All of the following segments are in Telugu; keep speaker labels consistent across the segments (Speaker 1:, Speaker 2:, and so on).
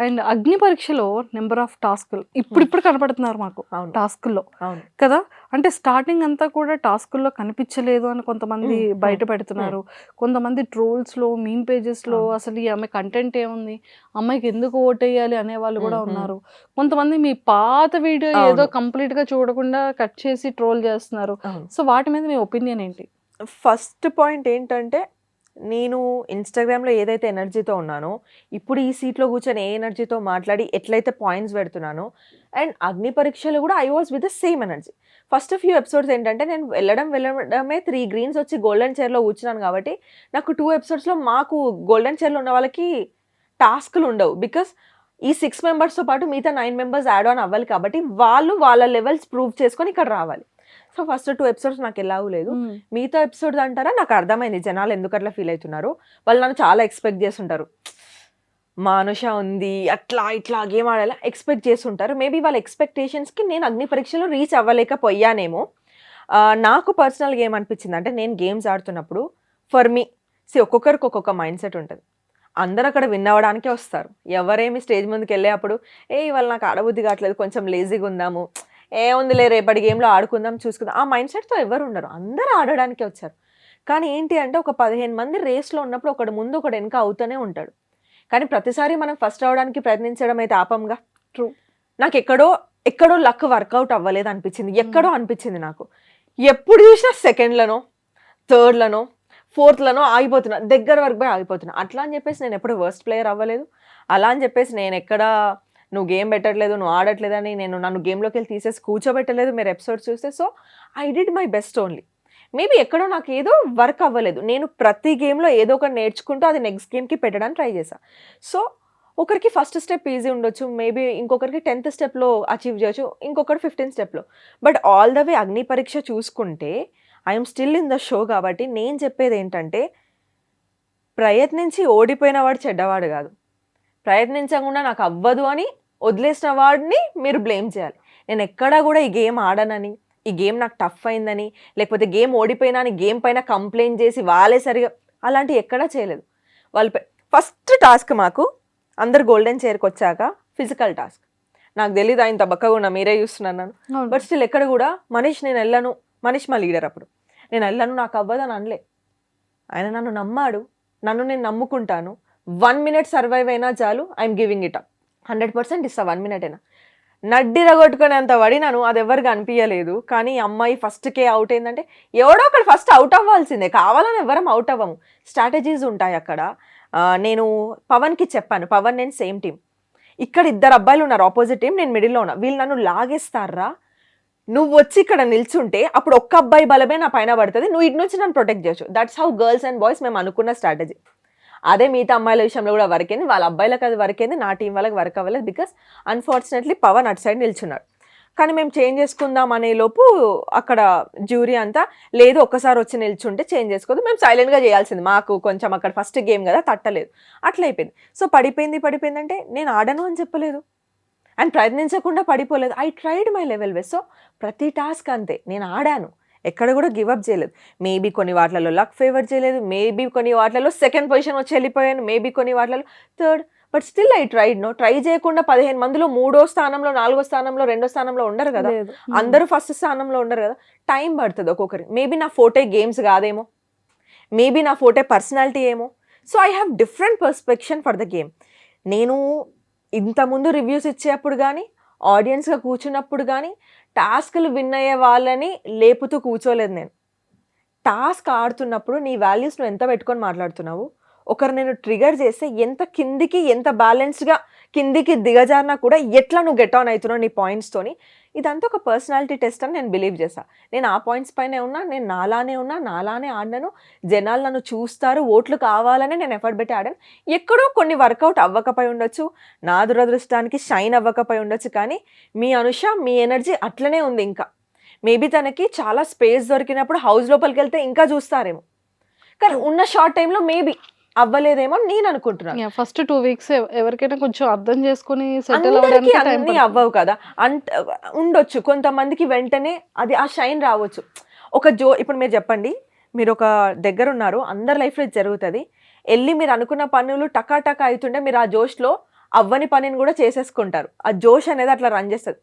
Speaker 1: అండ్ అగ్ని పరీక్షలో నెంబర్ ఆఫ్ టాస్కులు ఇప్పుడిప్పుడు కనపడుతున్నారు మాకు టాస్కుల్లో. కదా? అంటే స్టార్టింగ్ అంతా కూడా టాస్కుల్లో కనిపించలేదు అని కొంతమంది
Speaker 2: మ్మ్.
Speaker 1: బయట పెడుతున్నారు కొంతమంది ట్రోల్స్లో మీమ్ పేజెస్లో
Speaker 2: అవును.
Speaker 1: అసలు ఈ అమ్మాయి కంటెంట్ ఏముంది? అమ్మాయికి ఎందుకు ఓటేయాలి అనే వాళ్ళు కూడా. ఉన్నారు. కొంతమంది మీ పాత వీడియో ఏదో
Speaker 2: అవును.
Speaker 1: కంప్లీట్గా చూడకుండా కట్ చేసి ట్రోల్ చేస్తున్నారు. సో వాటి మీద మీ ఒపీనియన్ ఏంటి?
Speaker 2: ఫస్ట్ పాయింట్ ఏంటంటే నేను ఇన్స్టాగ్రామ్లో ఏదైతే ఎనర్జీతో ఉన్నానో ఇప్పుడు ఈ సీట్లో కూర్చొని ఏ ఎనర్జీతో మాట్లాడి ఎట్లయితే పాయింట్స్ పెడుతున్నానో అండ్ అగ్ని పరీక్షలు కూడా I was with the same energy first few episodes ఏంటంటే నేను వెళ్ళడం వెళ్ళడమే త్రీ గ్రీన్స్ వచ్చి గోల్డెన్ చైర్లో కూర్చున్నాను కాబట్టి నాకు టూ ఎపిసోడ్స్లో మాకు గోల్డెన్ చైర్లో ఉన్న వాళ్ళకి టాస్క్లు ఉండవు. బికాస్ ఈ సిక్స్ మెంబర్స్తో పాటు మిగతా నైన్ మెంబర్స్ యాడ్ ఆన్ అవ్వాలి కాబట్టి వాళ్ళు వాళ్ళ లెవెల్స్ ప్రూవ్ చేసుకొని ఇక్కడ రావాలి. సో ఫస్ట్ టూ ఎపిసోడ్స్ నాకు ఎలాగూ లేదు. మిగతా ఎపిసోడ్స్ అంటారా? నాకు అర్థమైంది. జనాలు ఎందుకు అట్లా ఫీల్ అవుతున్నారు? వాళ్ళు నన్ను చాలా ఎక్స్పెక్ట్ చేస్తుంటారు. మానుష ఉంది అట్లా ఇట్లా గేమ్ ఆడాలా? ఎక్స్పెక్ట్ చేస్తుంటారు. మేబీ వాళ్ళ ఎక్స్పెక్టేషన్స్కి నేను అగ్ని పరీక్షలో రీచ్ అవ్వలేకపోయానేమో. నాకు పర్సనల్గా ఏమనిపించింది అంటే నేను గేమ్స్ ఆడుతున్నప్పుడు ఫర్ మీ సి ఒక్కొక్కరికి ఒక్కొక్క మైండ్ సెట్ ఉంటుంది. అందరూ అక్కడ విన్ అవ్వడానికే వస్తారు. ఎవరేమి స్టేజ్ ముందుకు వెళ్ళే అప్పుడు ఏ ఇవాళ నాకు ఆడబుద్ధి కావట్లేదు కొంచెం లేజీగా ఉందాము. ఏముందిలే రేపటి గేమ్లో ఆడుకుందాం చూసుకుందాం. ఆ మైండ్ సెట్తో ఎవరు ఉండరు. అందరూ ఆడడానికే వచ్చారు. కానీ ఏంటి అంటే ఒక పదిహేను మంది రేస్లో ఉన్నప్పుడు ఒకడు ముందు ఒకడు వెనక అవుతూనే ఉంటాడు. కానీ ప్రతిసారి మనం ఫస్ట్ అవడానికి ప్రయత్నించడం అయితే ఆపంగా?
Speaker 1: ట్రూ
Speaker 2: నాకు ఎక్కడో ఎక్కడో లక్ వర్కౌట్ అవ్వలేదు అనిపించింది. ఎక్కడో అనిపించింది నాకు. ఎప్పుడు చూసినా సెకండ్లనో థర్డ్లనో ఫోర్త్లనో ఆగిపోతున్నా. దగ్గర వరకు పోయి ఆగిపోతున్నా. అట్లా అని చెప్పేసి నేను ఎప్పుడు వర్స్ట్ ప్లేయర్ అవ్వలేదు. అలా అని చెప్పేసి నేను ఎక్కడ నువ్వు గేమ్ పెట్టట్లేదు నువ్వు ఆడట్లేదని నేను నన్ను గేమ్లోకి వెళ్ళి తీసేసి కూర్చోబెట్టలేదు మీరు ఎపిసోడ్స్ చూస్తే. So I did my best only. Maybe ఎక్కడో నాకు ఏదో వర్క్ అవ్వలేదు. నేను ప్రతి గేమ్లో ఏదో ఒకటి నేర్చుకుంటూ అది నెక్స్ట్ గేమ్కి పెట్టడానికి ట్రై చేశాను సో ఒకరికి ఫస్ట్ స్టెప్ ఈజీ ఉండొచ్చు. మేబీ ఇంకొకరికి టెన్త్ స్టెప్లో అచీవ్ చేయొచ్చు. ఇంకొకటి ఫిఫ్టీన్త్ స్టెప్లో. బట్ ఆల్ ద వే అగ్ని పరీక్ష చూసుకుంటే I'm still in the show కాబట్టి నేను చెప్పేది ఏంటంటే ప్రయత్నించి ఓడిపోయిన వాడు చెడ్డవాడు కాదు. ప్రయత్నించకుండా నాకు అవ్వదు అని వదిలేసిన వాడిని మీరు బ్లేమ్ చేయాలి. నేను ఎక్కడా కూడా ఈ గేమ్ ఆడనని ఈ గేమ్ నాకు టఫ్ అయిందని లేకపోతే గేమ్ ఓడిపోయినా అని గేమ్ పైన కంప్లైంట్ చేసి వాళ్ళే సరిగా అలాంటివి ఎక్కడా చేయలేదు. వాళ్ళు ఫస్ట్ టాస్క్ మాకు అందరు గోల్డెన్ చైర్కి వచ్చాక ఫిజికల్ టాస్క్ నాకు తెలీదు ఆయన బక్కగా ఉన్నా మీరే చూస్తున్నాను బట్ స్టిల్ ఎక్కడ కూడా మనీష్ నేను వెళ్ళను. మనీష్ మా లీడర్ అప్పుడు. నేను వెళ్ళను నాకు అవ్వదు అని అనలే. ఆయన నన్ను నమ్మాడు. నన్ను నేను నమ్ముకుంటాను. వన్ మినిట్ సర్వైవ్ అయినా చాలు I'm giving it up hundred percent ఇస్తా వన్ మినిట్ అయినా. నడ్డి రగొట్టుకునేంత పడినాను అది ఎవరికి అనిపించలేదు కానీ అమ్మాయి ఫస్ట్కే అవుట్ అయిందంటే ఎవడో ఒకడు ఫస్ట్ అవుట్ అవ్వాల్సిందే. కావాలని ఎవరం అవుట్ అవ్వము. స్ట్రాటజీస్ ఉంటాయి అక్కడ. నేను పవన్కి చెప్పాను. పవన్ నేను సేమ్ టీం ఇక్కడ ఇద్దరు అబ్బాయిలు ఉన్నారు. ఆపోజిట్ టీం నేను మిడిల్లో ఉన్నా. వీళ్ళు నన్ను లాగేస్తారా? నువ్వు వచ్చి ఇక్కడ నిల్చుంటే అప్పుడు ఒక్క అబ్బాయి బలమే నా పైన పడుతుంది. నువ్వు ఇటు నుంచి నన్ను ప్రొటెక్ట్ చేయొచ్చు. That's how girls and boys మేము అనుకున్న స్ట్రాటజీ అదే మిగతా అమ్మాయిల విషయంలో కూడా వర్క్ అయింది. వాళ్ళ అబ్బాయిలకు అది వర్క్ అయింది. నా టీం వాళ్ళకి వర్క్ అవ్వలేదు బికాస్ అన్ఫార్చునేట్లీ పవన్ అటు సైడ్ నిల్చున్నాడు. కానీ మేము చేంజ్ చేసుకుందాం అనే లోపు అక్కడ జ్యూరీ అంతా లేదు ఒక్కసారి వచ్చి నిల్చుంటే చేంజ్ చేసుకోదు. మేము సైలెంట్గా చేయాల్సింది. మాకు కొంచెం అక్కడ ఫస్ట్ గేమ్ కదా తట్టలేదు. అట్లా అయిపోయింది. సో పడిపోయింది పడిపోయింది అంటే నేను ఆడను అని చెప్పలేదు. అండ్ ప్రయత్నించకుండా పడిపోలేదు. I tried my level best so ప్రతి టాస్క్ అంతే. నేను ఆడాను. ఎక్కడ కూడా గివ్ అప్ చేయలేదు. మేబీ కొన్ని వాటిలలో లక్ ఫేవర్ చేయలేదు. మేబీ కొన్ని వాటిలలో సెకండ్ పొజిషన్ వచ్చి వెళ్ళిపోయాను. మేబీ కొన్ని వాటిలలో third but still I tried no try చేయకుండా పదిహేను మందిలో మూడో స్థానంలో నాలుగో స్థానంలో రెండో స్థానంలో ఉండరు కదా? అందరూ ఫస్ట్ స్థానంలో ఉండరు కదా? టైం పడుతుంది ఒక్కొక్కరి మేబీ నా ఫోటే గేమ్స్ కాదేమో? మేబీ నా ఫోటే పర్సనాలిటీ ఏమో? So I have different perception for the game నేను ఇంతకుముందు రివ్యూస్ ఇచ్చేటప్పుడు కానీ ఆడియన్స్గా కూర్చున్నప్పుడు కానీ టాస్క్లు విన్ అయ్యే వాళ్ళని లేపుతూ కూర్చోలేదు నేను. టాస్క్ ఆడుతున్నప్పుడు నీ వాల్యూస్ నువ్వు ఎంత పెట్టుకొని మాట్లాడుతున్నావు? ఒకరు నేను ట్రిగర్ చేస్తే ఎంత కిందికి ఎంత బ్యాలెన్స్డ్గా కిందికి దిగజారినా కూడా ఎట్లా నువ్వు గెట్ ఆన్ అవుతున్నావు నీ పాయింట్స్తోని ఇదంతా ఒక పర్సనాలిటీ టెస్ట్ అని నేను బిలీవ్ చేశా. నేను ఆ పాయింట్స్ పైనే ఉన్నా నేను నాలానే ఉన్నా నాలానే ఆడినాను. జనాలు నన్ను చూస్తారు ఓట్లు కావాలని నేను ఎఫర్ట్ పెట్టి ఆడాను. ఎక్కడో కొన్ని వర్కౌట్ అవ్వకపోయి ఉండొచ్చు నా దురదృష్టానికి షైన్ అవ్వకపోయి ఉండొచ్చు కానీ మీ అనుష మీ ఎనర్జీ అట్లనే ఉంది ఇంకా. మేబీ తనకి చాలా స్పేస్ దొరికినప్పుడు హౌస్ లోపలికి వెళ్తే ఇంకా చూస్తారేమో. కానీ ఉన్న షార్ట్ టైంలో మేబీ అవ్వలేదేమో నేను అనుకుంటున్నాను.
Speaker 1: ఫస్ట్ టూ వీక్స్ ఎవరికైనా కొంచెం అర్థం చేసుకుని సెటిల్ అవ్వడానికి
Speaker 2: అన్ని అవ్వవు కదా. అంట ఉండొచ్చు. కొంతమందికి వెంటనే అది ఆ షైన్ రావచ్చు. ఒక జో ఇప్పుడు మీరు చెప్పండి. మీరు ఒక దగ్గర ఉన్నారు అందరి లైఫ్లో ఇది జరుగుతుంది. వెళ్ళి మీరు అనుకున్న పనులు టకా టకా అవుతుంటే మీరు ఆ జోష్లో అవ్వని పనిని కూడా చేసేసుకుంటారు. ఆ జోష్ అనేది అట్లా రన్ చేస్తుంది.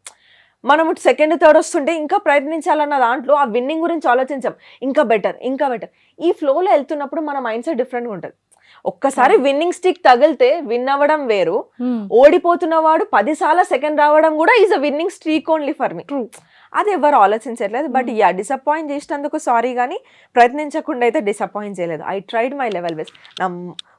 Speaker 2: మనము సెకండ్ థర్డ్ వస్తుంటే ఇంకా ప్రయత్నించాలన్న దాంట్లో ఆ విన్నింగ్ గురించి ఆలోచించాం. ఇంకా బెటర్ ఇంకా బెటర్ ఈ ఫ్లోలో వెళ్తున్నప్పుడు మన మైండ్ సెట్ డిఫరెంట్గా ఉంటుంది. ఒక్కసారి విన్నింగ్ స్టిక్ తగిలితే విన్ అవ్వడం వేరు.
Speaker 1: Hmm.
Speaker 2: ఓడిపోతున్న వాడు పదిసార్లు సెకండ్ రావడం కూడా is a winning streak only for me. అది ఎవరు ఆలోచించట్లేదు. బట్ యా డిసప్పాయింట్ చేసినందుకు సారీ కానీ ప్రయత్నించకుండా అయితే డిసప్పాయింట్ చేయలేదు. I tried my level best నా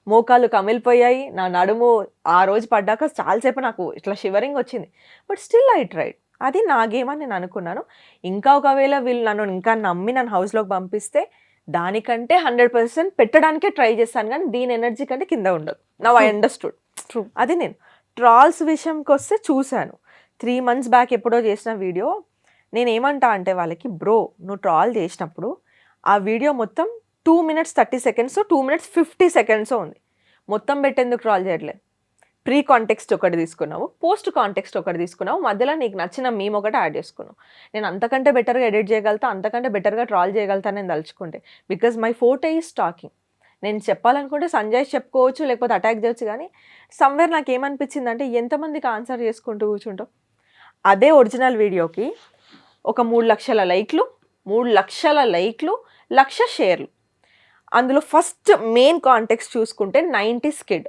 Speaker 2: మోకాలు కమిలిపోయాయి. నా నడుము ఆ రోజు పడ్డాక చాలాసేపు నాకు ఇట్లా షివరింగ్ వచ్చింది. బట్ స్టిల్ ఐ ట్రైడ్ అది నా గేమ్ అని నేను అనుకున్నాను. ఇంకా ఒకవేళ వీళ్ళు నన్ను ఇంకా నమ్మి నన్ను హౌస్లోకి పంపిస్తే దానికంటే హండ్రెడ్ పర్సెంట్ పెట్టడానికే ట్రై చేస్తాను కానీ దీని ఎనర్జీ కంటే కింద ఉండదు. నా ఐ అండర్స్టూడ్
Speaker 1: True.
Speaker 2: అది నేను. ట్రాల్స్ విషయంకి వస్తే చూశాను. త్రీ మంత్స్ బ్యాక్ ఎప్పుడో చేసిన వీడియో. నేను ఏమంటా అంటే వాళ్ళకి బ్రో నువ్వు ట్రాల్ చేసినప్పుడు ఆ వీడియో మొత్తం two minutes thirty seconds two minutes fifty seconds ఉంది. మొత్తం పెట్టేందుకు ట్రాల్ చేయట్లేదు. ప్రీ కాంటెక్స్ట్ ఒకటి తీసుకున్నావు పోస్ట్ కాంటెక్స్ట్ ఒకటి తీసుకున్నావు మధ్యలో నీకు నచ్చిన మేము ఒకటి యాడ్ చేసుకున్నావు. నేను అంతకంటే బెటర్గా ఎడిట్ చేయగలుగుతా అంతకంటే బెటర్గా ట్రాల్ చేయగలుగుతా నేను తలుచుకుంటే. Because my forte is talking నేను చెప్పాలనుకుంటే సంజయ్ చెప్పుకోవచ్చు లేకపోతే అటాక్ చేయొచ్చు కానీ సమ్వేర్ నాకు ఏమనిపించింది అంటే ఎంతమందికి ఆన్సర్ చేసుకుంటూ కూర్చుంటావు? అదే ఒరిజినల్ వీడియోకి ఒక మూడు లక్షల లైక్లు మూడు లక్షల లైక్లు లక్ష షేర్లు. అందులో ఫస్ట్ మెయిన్ కాంటెక్స్ట్ చూసుకుంటే నైంటీ స్కిడ్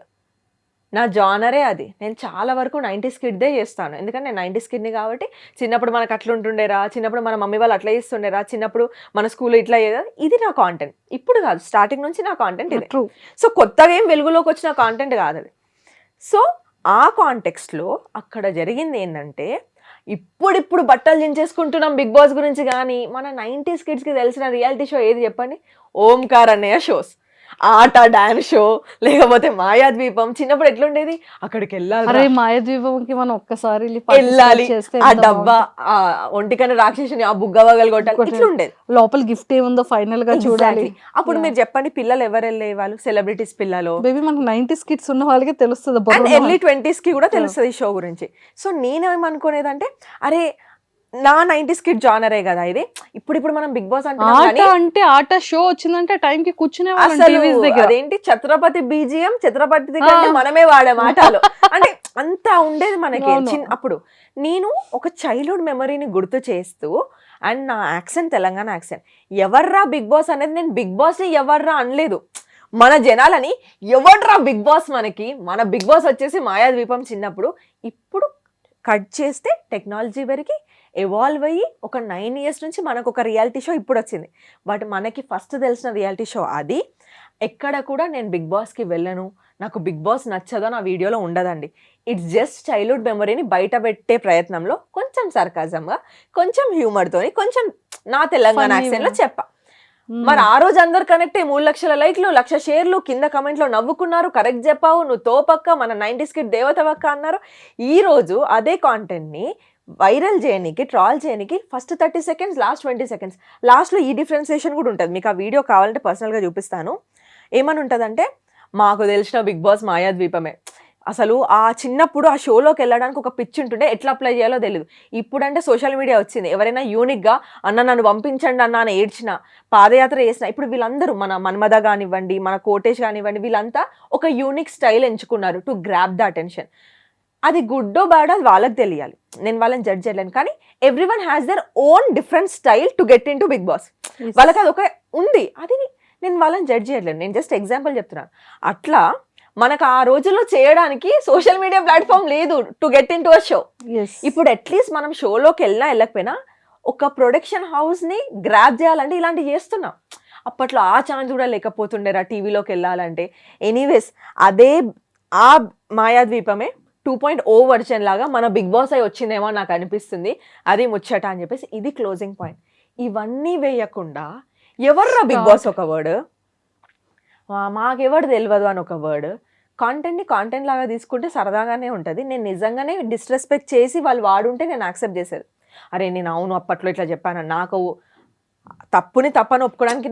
Speaker 2: నా జానరే అది. నేను చాలా వరకు నైంటీ స్కిడ్దే చేస్తాను. ఎందుకంటే నేను నైంటీ స్కిడ్ని కాబట్టి చిన్నప్పుడు మనకు అట్లా ఉంటుండేరా చిన్నప్పుడు మన మమ్మీ వాళ్ళు అట్లా చేస్తుండేరా చిన్నప్పుడు మన స్కూల్లో ఇట్లా అయ్యేదా ఇది నా కాంటెంట్ ఇప్పుడు కాదు స్టార్టింగ్ నుంచి నా కాంటెంట్ ఇది.
Speaker 1: ట్రూ
Speaker 2: సో కొత్తగా ఏం వెలుగులోకి వచ్చిన కాంటెంట్ కాదు అది. సో ఆ కాంటెక్స్ట్లో అక్కడ జరిగింది ఏంటంటే ఇప్పుడిప్పుడు బట్టలు దించేసుకుంటున్నాం బిగ్ బాస్ గురించి కానీ మన నైంటీస్ కిడ్స్కి తెలిసిన రియాలిటీ షో ఏది చెప్పండి? ఓంకార్ అన్నయ్య షోస్ ఆట డాన్స్ షో లేకపోతే మాయాద్వీపం. చిన్నప్పుడు ఎట్లుండేది? అక్కడికి వెళ్ళాలి
Speaker 1: మాయద్వీపంకి మనం ఒక్కసారి వెళ్ళి
Speaker 2: వెళ్ళాలి. ఆ డబ్బా ఆ ఒంటికన్నా రాక్షసుని ఆ బుగ్గ వగలు కొట్టాలి. ఇట్లుండేది.
Speaker 1: లోపల గిఫ్ట్ ఏముందో ఫైనల్గా చూడాలి.
Speaker 2: అప్పుడు మీరు చెప్పండి పిల్లలు ఎవరు వెళ్ళే వాళ్ళు? సెలబ్రిటీస్ పిల్లలు?
Speaker 1: బేబీ మనకు నైన్టీస్ కిడ్స్ ఉన్న వాళ్ళకి తెలుస్తుంది.
Speaker 2: ఎర్లీ ట్వంటీస్కి కూడా తెలుస్తుంది ఈ షో గురించి. సో నేనేమనుకునేదంటే అరే నా నైన్టీస్ కిడ్ జానరే కదా ఇది. ఇప్పుడు ఇప్పుడు మనం బిగ్ బాస్
Speaker 1: ఆట
Speaker 2: కానీ
Speaker 1: అంటే ఆట షో వచ్చిందంటే టైం కి కూర్చునే
Speaker 2: అదేంటి? ఛత్రపతి బీజిఎం ఛత్రపతి. కంటే మనమే వాడే మాటలు. అంటే అంత ఉండేది మనకి. అప్పుడు నేను ఒక చైల్డ్హుడ్ మెమరీని గుర్తు చేస్తూ అండ్ నా యాక్సెంట్ తెలంగాణ యాక్సెంట్ ఎవర్రా బిగ్ బాస్ అనేది నేను బిగ్ బాస్ ఎవర్రా అనలేదు. మన జనాలని ఎవడ్రా బిగ్ బాస్ మనకి? మన బిగ్ బాస్ వచ్చేసి మాయాద్వీపం చిన్నప్పుడు. ఇప్పుడు కట్ చేస్తే టెక్నాలజీ వరకు ఎవాల్వ్ అయ్యి ఒక నైన్ ఇయర్స్ నుంచి మనకు ఒక రియాలిటీ షో ఇప్పుడు వచ్చింది. బట్ మనకి ఫస్ట్ తెలిసిన రియాలిటీ షో అది. ఎక్కడ కూడా నేను బిగ్ బాస్కి వెళ్ళను. నాకు బిగ్ బాస్ నచ్చదో నా వీడియోలో ఉండదండి. ఇట్స్ జస్ట్ చైల్డ్హుడ్ మెమరీని బయట పెట్టే ప్రయత్నంలో కొంచెం సర్కాజంగా కొంచెం హ్యూమర్తోని కొంచెం నా తెలంగాణ యాక్సెంట్లో. చెప్పా.
Speaker 1: మ్మ్.
Speaker 2: మరి ఆ రోజు అందరు కనెక్ట్ అయ్యి మూడు లక్షల లైక్లు లక్ష షేర్లు కింద కమెంట్లో నవ్వుకున్నారు. కరెక్ట్ చెప్పావు. నువ్వు తోపక్క మన నైంటీస్ కిడ్ దేవతవక్క అన్నారు. ఈ రోజు అదే కాంటెంట్ని వైరల్ చేయనీకి ట్రాల్ చేయనీకి first thirty seconds last twenty seconds లాస్ట్లో ఈ డిఫరెన్సియేషన్ కూడా ఉంటుంది. మీకు ఆ వీడియో కావాలంటే పర్సనల్గా చూపిస్తాను. ఏమని ఉంటుందంటే మాకు తెలిసిన బిగ్ బాస్ మాయాద్వీపమే. అసలు ఆ చిన్నప్పుడు ఆ షోలోకి వెళ్ళడానికి ఒక పిచ్ ఉంటుండే. ఎట్లా అప్లై చేయాలో తెలియదు ఇప్పుడంటే సోషల్ మీడియా వచ్చింది. ఎవరైనా యూనిక్గా అన్న నన్ను పంపించండి అన్న అని ఏడ్చిన పాదయాత్ర చేసిన ఇప్పుడు వీళ్ళందరూ మన మన్మద కానివ్వండి మన కోటేష్ కానివ్వండి వీళ్ళంతా ఒక యూనిక్ స్టైల్ ఎంచుకున్నారు టు గ్రాప్ ద అటెన్షన్ అది గుడ్డో బ్యాడ్ అది వాళ్ళకి తెలియాలి. నేను వాళ్ళని జడ్జ్ చేయలేను. కానీ everyone has their own different style to get into Bigg Boss. వాళ్ళకి అది ఒక ఉంది. అది నేను వాళ్ళని జడ్జ్ చేయలేను. నేను జస్ట్ ఎగ్జాంపుల్ చెప్తున్నాను. అట్లా మనకు ఆ రోజుల్లో చేయడానికి సోషల్ మీడియా ప్లాట్ఫామ్ లేదు to get into a show. ఇప్పుడు అట్లీస్ట్ మనం షోలోకి వెళ్ళినా వెళ్ళకపోయినా ఒక ప్రొడక్షన్ హౌస్ని గ్రాప్ చేయాలంటే ఇలాంటివి చేస్తున్నాం. అప్పట్లో ఆ ఛాన్స్ కూడా లేకపోతుండేరా టీవీలోకి వెళ్ళాలంటే. ఎనీవేస్ అదే ఆ మాయాద్వీపమే టూ పాయింట్ ఓ వర్షన్ లాగా మన బిగ్ బాస్ అయి వచ్చిందేమో నాకు అనిపిస్తుంది. అది ముచ్చట అని చెప్పేసి ఇది క్లోజింగ్ పాయింట్. ఇవన్నీ వేయకుండా ఎవర్రా బిగ్ బాస్ ఒక వర్డ్? మాకెవడు తెలియదు అని ఒక వర్డ్. కాంటెంట్ని కాంటెంట్ లాగా తీసుకుంటే సరదాగానే ఉంటుంది. నేను నిజంగానే డిస్రెస్పెక్ట్ చేసి వాళ్ళు వాడుంటే నేను యాక్సెప్ట్ చేసేది. అరే నేను అవును అప్పట్లో ఇట్లా చెప్పాను. నాకు తప్పుని తప్పని ఒప్పుకోవడానికి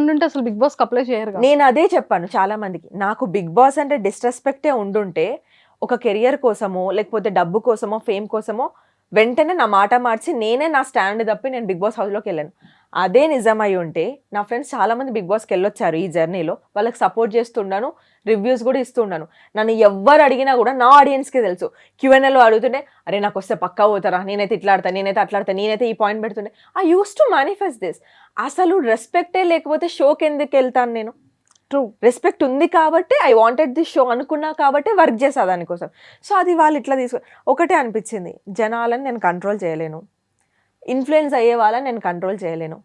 Speaker 1: ఉండుంటే అసలు బిగ్ బాస్ అప్లై చేయరు.
Speaker 2: నేను అదే చెప్పాను చాలా మందికి. నాకు బిగ్ బాస్ అంటే డిస్రెస్పెక్టే ఉండుంటే ఒక కెరియర్ కోసమో లేకపోతే డబ్బు కోసమో ఫేమ్ కోసమో వెంటనే నా మాట మార్చి నేనే నా స్టాండ్ తప్పి నేను బిగ్ బాస్ హౌస్లోకి వెళ్ళాను. అదే నిజమై ఉంటే నా ఫ్రెండ్స్ చాలా మంది బిగ్ బాస్కి వెళ్ళొచ్చారు ఈ జర్నీలో వాళ్ళకి సపోర్ట్ చేస్తున్నాను రివ్యూస్ కూడా ఇస్తున్నాను నన్ను ఎవ్వరు అడిగినా కూడా నా ఆడియన్స్కి తెలుసు. క్యూఎన్ఎల్లో అడుగుతుంటే అరే నాకు వస్తే పక్కా పోతారా? నేనైతే ఇట్లా ఆడతా నేనైతే అట్లా ఆడతా నేనైతే ఈ point పెడుతుండే. I use to manifest this అసలు రెస్పెక్టే లేకపోతే షోకి ఎందుకు వెళ్తాను నేను?
Speaker 1: ట్రూ
Speaker 2: రెస్పెక్ట్ ఉంది కాబట్టి ఐ వాంటెడ్ ది షో అనుకున్నా కాబట్టి వర్క్ చేసా దానికోసం. సో అది వాళ్ళు ఇట్లా తీసుకో ఒకటే అనిపించింది. జనాలని నేను కంట్రోల్ చేయలేను. ఇన్ఫ్లుయెన్స్ అయ్యే వాళ్ళని నేను కంట్రోల్ చేయలేను.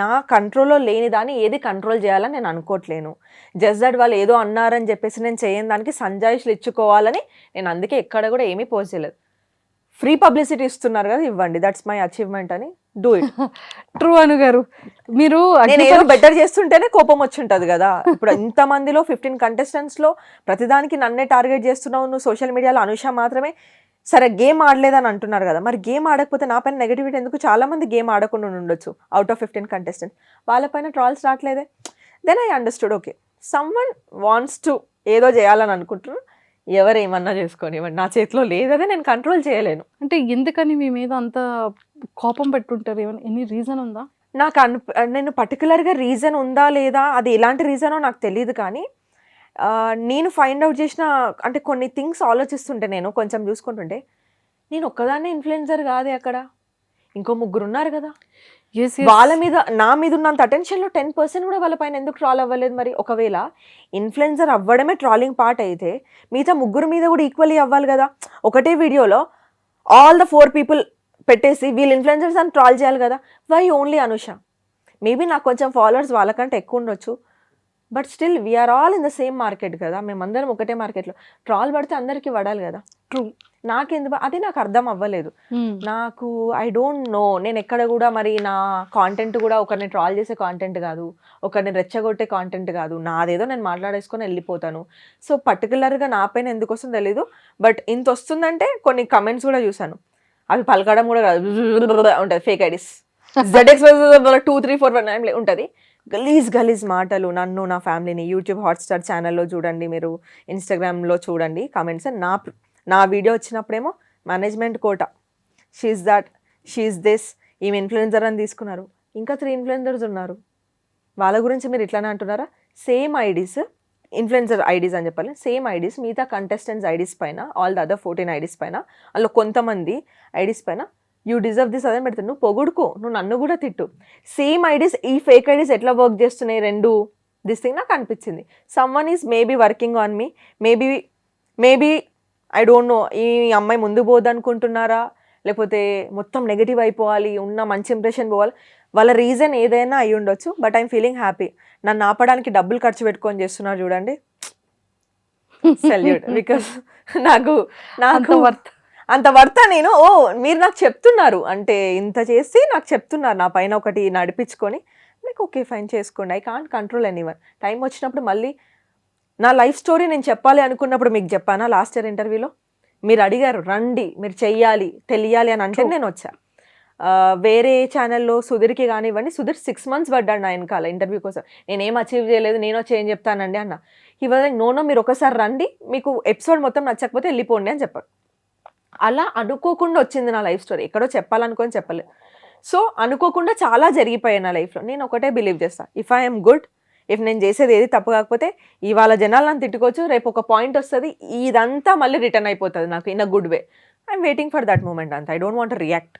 Speaker 2: నా కంట్రోల్లో లేని దాన్ని ఏది కంట్రోల్ చేయాలని నేను అనుకోవట్లేను. జస్ట్ దట్ వాళ్ళు ఏదో అన్నారని చెప్పేసి నేను చేయని దానికి సంజాయిషులు ఇచ్చుకోవాలని నేను అందుకే ఎక్కడ కూడా ఏమీ పోస్ట్ చేయలేదు. ఫ్రీ పబ్లిసిటీ ఇస్తున్నారు కదా ఇవ్వండి. దట్స్ మై అచీవ్మెంట్ అని. డూ ఇట్
Speaker 1: ట్రూ అను గారు. మీరు
Speaker 2: బెటర్ చేస్తుంటేనే కోపం వచ్చి ఉంటది కదా. ఇప్పుడు ఇంత మందిలో ఫిఫ్టీన్ కంటెస్టెంట్స్లో ప్రతిదానికి నన్నే టార్గెట్ చేస్తున్నావు నువ్వు సోషల్ మీడియాలో అనుష మాత్రమే. సరే గేమ్ ఆడలేదని అంటున్నారు కదా. మరి గేమ్ ఆడకపోతే నా పైన నెగిటివిటీ ఎందుకు? చాలా మంది గేమ్ ఆడకుండా ఉండొచ్చు అవుట్ ఆఫ్ ఫిఫ్టీన్ కంటెస్టెంట్స్ వాళ్ళపైన trolls రావట్లేదే. Then I understood okay someone wants to ఏదో చేయాలని అనుకుంటున్నారు ఎవరు ఏమన్నా చేసుకొని నా చేతిలో లేదదే నేను కంట్రోల్ చేయలేను.
Speaker 1: అంటే ఎందుకని మీ మీద అంత కోపం పెట్టుంటారు? ఏమైనా ఎనీ రీజన్ ఉందా?
Speaker 2: నాకు అను నేను పర్టికులర్గా రీజన్ ఉందా లేదా అది ఎలాంటి రీజనో నాకు తెలియదు కానీ నేను ఫైండ్ అవుట్ చేసిన అంటే కొన్ని థింగ్స్ ఆలోచిస్తుంటే నేను కొంచెం చూసుకుంటుంటే నేను ఒక్కదాన్నే ఇన్ఫ్లుయెన్సర్ కాదే అక్కడ. ఇంకో ముగ్గురు ఉన్నారు కదా. వాళ్ళ మీద నా మీద ఉన్నంత అటెన్షన్లో టెన్ పర్సెంట్ కూడా వాళ్ళ పైన ఎందుకు ట్రాల్ అవ్వలేదు మరి? ఒకవేళ ఇన్ఫ్లుయెన్సర్ అవ్వడమే ట్రాలింగ్ పార్ట్ అయితే మిగతా ముగ్గురు మీద కూడా ఈక్వల్లీ అవ్వాలి కదా? ఒకటే వీడియోలో ఆల్ ద ఫోర్ పీపుల్ పెట్టేసి వీళ్ళు ఇన్ఫ్లుయెన్సర్స్ అని ట్రాల్ చేయాలి కదా? వై ఓన్లీ అనుష మేబీ నాకు కొంచెం ఫాలోవర్స్ వాళ్ళకంటే ఎక్కువ ఉండొచ్చు. But still we are all in the same market కదా? మేమందరం ఒకటే మార్కెట్లో ట్రాల్ పడితే అందరికీ పడాలి కదా?
Speaker 1: ట్రూ
Speaker 2: నాకెందుకు? అది నాకు అర్థం అవ్వలేదు. నాకు ఐ డోంట్ నో నేను ఎక్కడ కూడా మరి నా కాంటెంట్ కూడా ఒకరిని ట్రాల్ చేసే కాంటెంట్ కాదు. ఒకరిని రెచ్చగొట్టే కాంటెంట్ కాదు. నాదేదో నేను మాట్లాడేసుకొని వెళ్ళిపోతాను. సో పర్టికులర్గా నా పైన ఎందుకు వస్తుందో తెలీదు. బట్ ఇంత వస్తుందంటే కొన్ని కమెంట్స్ కూడా చూశాను. అవి పలకడం కూడా కాదు. ఉంటుంది fake IDs Z X two three four one nine ఉంటుంది. గలీజ్ గలీజ్ మాటలు నన్ను నా ఫ్యామిలీని యూట్యూబ్ హాట్స్టార్ ఛానల్లో చూడండి మీరు. ఇన్స్టాగ్రామ్లో చూడండి. కమెంట్స్ నా నా video వచ్చినప్పుడేమో management quota. She that she this ఈమె ఇన్ఫ్లుయెన్సర్ అని తీసుకున్నారు. ఇంకా త్రీ ఇన్ఫ్లుయెన్సర్స్ ఉన్నారు. వాళ్ళ గురించి మీరు ఇట్లానే అంటున్నారా? సేమ్ ఐడీస్ ఇన్ఫ్లుయెన్సర్ ఐడీస్ అని చెప్పాలి. సేమ్ ఐడీస్ మిగతా కంటెస్టెంట్స్ ఐడీస్ పైన all the other fourteen IDs పైన అందులో కొంతమంది ఐడీస్ పైన యూ డిజర్వ్ దిస్ అదే పెడతాను నువ్వు పొగుడుకు నువ్వు నన్ను కూడా తిట్టు. సేమ్ ఐడీస్ ఈ ఫేక్ ఐడీస్ ఎట్లా వర్క్ చేస్తున్నాయి రెండు? దిస్ థింగ్ నాకు అనిపించింది. Someone is maybe working on me maybe maybe I don't know ఈ అమ్మాయి ముందు పోదు అనుకుంటున్నారా లేకపోతే మొత్తం నెగిటివ్ అయిపోవాలి ఉన్న మంచి ఇంప్రెషన్ పోవాలి. వాళ్ళ రీజన్ ఏదైనా అయి ఉండొచ్చు బట్ ఐఎమ్ ఫీలింగ్ హ్యాపీ నన్ను ఆపడానికి డబ్బులు ఖర్చు పెట్టుకొని చేస్తున్నారు చూడండి. సెల్యూట్ బికాస్ నాకు
Speaker 1: అంత
Speaker 2: నాకు
Speaker 1: వర్త్
Speaker 2: అంత వర్త నేను. ఓ మీరు నాకు చెప్తున్నారు. అంటే ఇంత చేసి నాకు చెప్తున్నారు. నా పైన ఒకటి నడిపించుకొని మీకు ఓకే ఫైన్ చేసుకోండి. I can't control anyone time వచ్చినప్పుడు మళ్ళీ నా లైఫ్ స్టోరీ నేను చెప్పాలి అనుకున్నప్పుడు మీకు చెప్పానా లాస్ట్ ఇయర్ ఇంటర్వ్యూలో? మీరు అడిగారు రండి మీరు చెయ్యాలి తెలియాలి అని అంటే. నేను వచ్చా. వేరే ఛానల్లో సుధీర్కి కానివ్వండి సుధీర్ సిక్స్ మంత్స్ పడ్డాడు నా వెనకాల ఇంటర్వ్యూ కోసం. నేను అచీవ్ చేయలేదు నేను వచ్చి ఏం చెప్తానండి అన్న. ఇవాళ నోనో మీరు ఒకసారి రండి మీకు ఎపిసోడ్ మొత్తం నచ్చకపోతే వెళ్ళిపోండి అని చెప్పాడు. అలా అనుకోకుండా వచ్చింది నా లైఫ్ స్టోరీ. ఎక్కడో చెప్పాలనుకొని చెప్పలేదు. సో అనుకోకుండా చాలా జరిగిపోయాయి నా లైఫ్లో. నేను ఒకటే బిలీవ్ చేస్తాను ఇఫ్ ఐఎమ్ గుడ్ ఇఫ్ నేను చేసేది ఏది తప్పు కాకపోతే ఇవాళ జనాలు నన్ను తిట్టుకోవచ్చు రేపు ఒక పాయింట్ వస్తుంది ఇదంతా మళ్ళీ రిటర్న్ అయిపోతుంది నాకు in a good way I'm waiting for that moment అంత. I don't want react